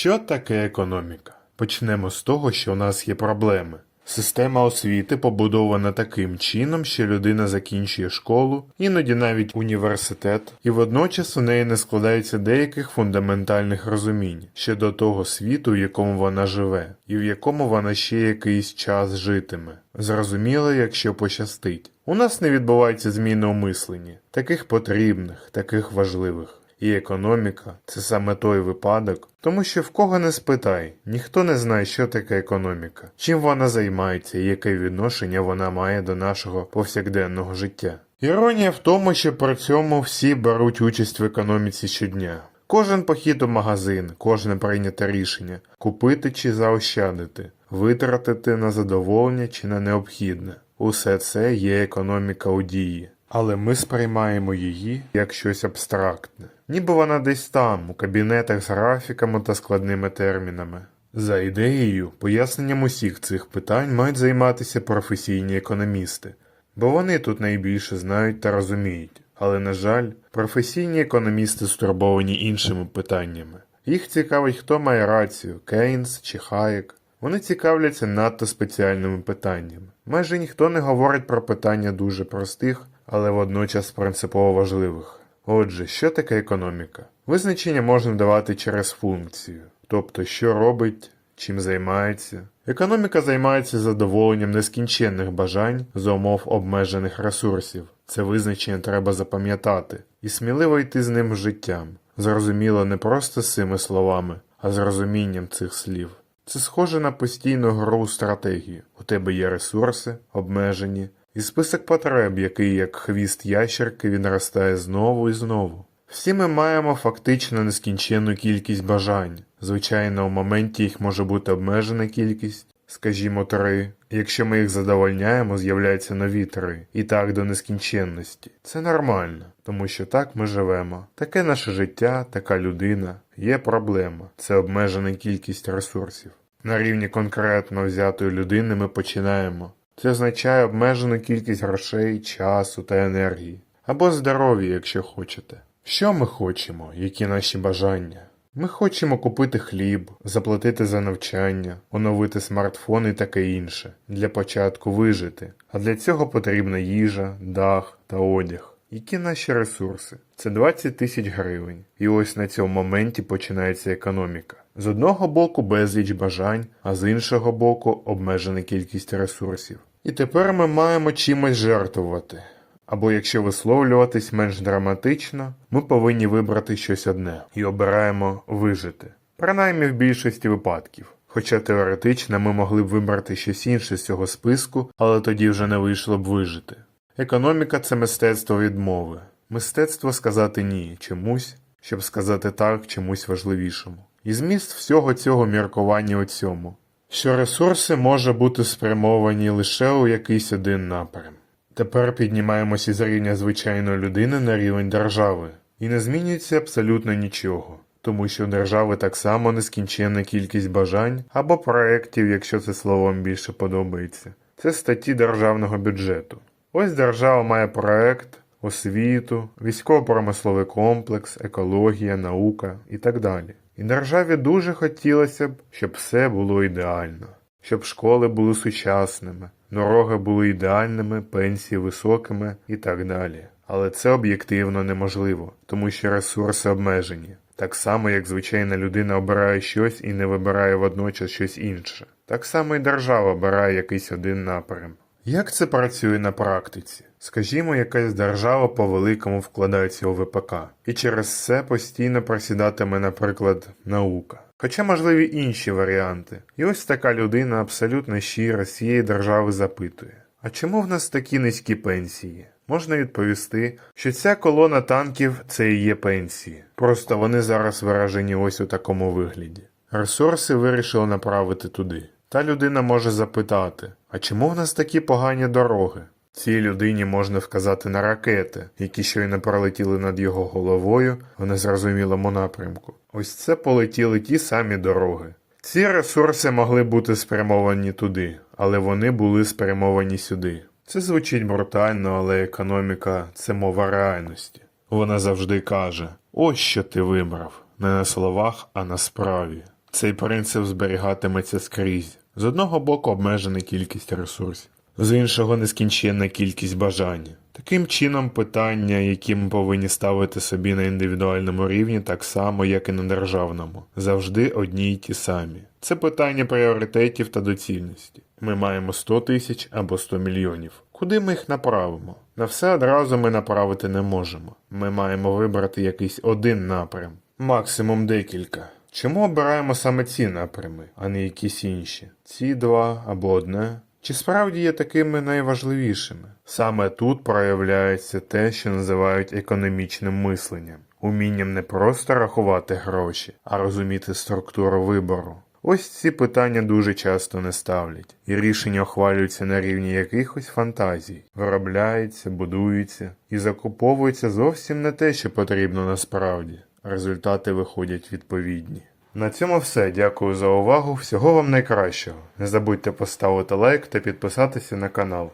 Що таке економіка? Почнемо з того, що у нас є проблеми. Система освіти побудована таким чином, що людина закінчує школу, іноді навіть університет, і водночас у неї не складається деяких фундаментальних розумінь щодо того світу, в якому вона живе, і в якому вона ще якийсь час житиме. Зрозуміло, якщо пощастить. У нас не відбувається зміни у мисленні, таких потрібних, таких важливих. І економіка це саме той випадок, тому що в кого не спитай, ніхто не знає, що таке економіка, чим вона займається і яке відношення вона має до нашого повсякденного життя. Іронія в тому, що при цьому всі беруть участь в економіці щодня. Кожен похід у магазин, кожне прийняте рішення купити чи заощадити, витратити на задоволення чи на необхідне. Усе це є економіка у дії. Але ми сприймаємо її як щось абстрактне, ніби вона десь там, у кабінетах з графіками та складними термінами. За ідеєю, поясненням усіх цих питань мають займатися професійні економісти, бо вони тут найбільше знають та розуміють. Але, на жаль, професійні економісти стурбовані іншими питаннями. Їх цікавить, хто має рацію Кейнс чи Хаєк. Вони цікавляться надто спеціальними питаннями. Майже ніхто не говорить про питання дуже простих, але водночас принципово важливих. Отже, що таке економіка? Визначення можна давати через функцію, тобто що робить, чим займається. Економіка займається задоволенням нескінченних бажань за умов обмежених ресурсів. Це визначення треба запам'ятати і сміливо йти з ним життям. Зрозуміло не просто цими словами, а з розумінням цих слів. Це схоже на постійну гру стратегію. У тебе є ресурси, обмежені, і список потреб, який, як хвіст ящерки, він ростає знову і знову. Всі ми маємо фактично нескінченну кількість бажань. Звичайно, у моменті їх може бути обмежена кількість, скажімо, три. Якщо ми їх задовольняємо, з'являються нові три. І так до нескінченності. Це нормально, тому що так ми живемо. Таке наше життя, така людина. Є проблема. Це обмежена кількість ресурсів. На рівні конкретно взятої людини ми починаємо. Це означає обмежену кількість грошей, часу та енергії. Або здоров'я, якщо хочете. Що ми хочемо, які наші бажання? Ми хочемо купити хліб, заплатити за навчання, оновити смартфон і таке інше. Для початку вижити. А для цього потрібна їжа, дах та одяг. Які наші ресурси? Це 20 тисяч гривень. І ось на цьому моменті починається економіка. З одного боку безліч бажань, а з іншого боку обмежена кількість ресурсів. І тепер ми маємо чимось жертвувати. Або якщо висловлюватись менш драматично, ми повинні вибрати щось одне і обираємо вижити. Принаймні в більшості випадків. Хоча теоретично ми могли б вибрати щось інше з цього списку, але тоді вже не вийшло б вижити. Економіка це мистецтво відмови. Мистецтво сказати ні чомусь, щоб сказати так чомусь важливішому. І зміст всього цього міркування у цьому, що ресурси може бути спрямовані лише у якийсь один напрям. Тепер піднімаємося з рівня звичайної людини на рівень держави, і не змінюється абсолютно нічого, тому що у держави так само нескінченна кількість бажань або проєктів, якщо це слово вам більше подобається. Це статті державного бюджету. Ось держава має проект, освіту, військово-промисловий комплекс, екологія, наука і так далі. І державі дуже хотілося б, щоб все було ідеально, щоб школи були сучасними, дороги були ідеальними, пенсії високими і так далі. Але це об'єктивно неможливо, тому що ресурси обмежені. Так само, як звичайна людина обирає щось і не вибирає водночас щось інше. Так само і держава обирає якийсь один напрям. Як це працює на практиці? Скажімо, якась держава по великому вкладається у ВПК, і через це постійно просідатиме, наприклад, наука. Хоча можливі інші варіанти. І ось така людина абсолютно щира з цієї держави запитує: а чому в нас такі низькі пенсії? Можна відповісти, що ця колона танків це і є пенсії. Просто вони зараз виражені ось у такому вигляді. Ресурси вирішили направити туди. Та людина може запитати: а чому в нас такі погані дороги? Цій людині можна вказати на ракети, які щойно пролетіли над його головою в незрозумілому напрямку. Ось це полетіли ті самі дороги. Ці ресурси могли бути спрямовані туди, але вони були спрямовані сюди. Це звучить брутально, але економіка це мова реальності. Вона завжди каже: ось що ти вибрав, не на словах, а на справі. Цей принцип зберігатиметься скрізь. З одного боку обмежена кількість ресурсів, з іншого нескінченна кількість бажань. Таким чином, питання, які ми повинні ставити собі на індивідуальному рівні, так само, як і на державному, завжди одні й ті самі. Це питання пріоритетів та доцільності. Ми маємо 100 тисяч або 100 мільйонів. Куди ми їх направимо? На все одразу ми направити не можемо. Ми маємо вибрати якийсь один напрям, максимум декілька. Чому обираємо саме ці напрями, а не якісь інші? Ці два або одне? Чи справді є такими найважливішими? Саме тут проявляється те, що називають економічним мисленням, умінням не просто рахувати гроші, а розуміти структуру вибору. Ось ці питання дуже часто не ставлять, і рішення ухвалюються на рівні якихось фантазій, виробляється, будується і закуповується зовсім не те, що потрібно насправді. Результати виходять відповідні. На цьому все. Дякую за увагу. Всього вам найкращого. Не забудьте поставити лайк та підписатися на канал.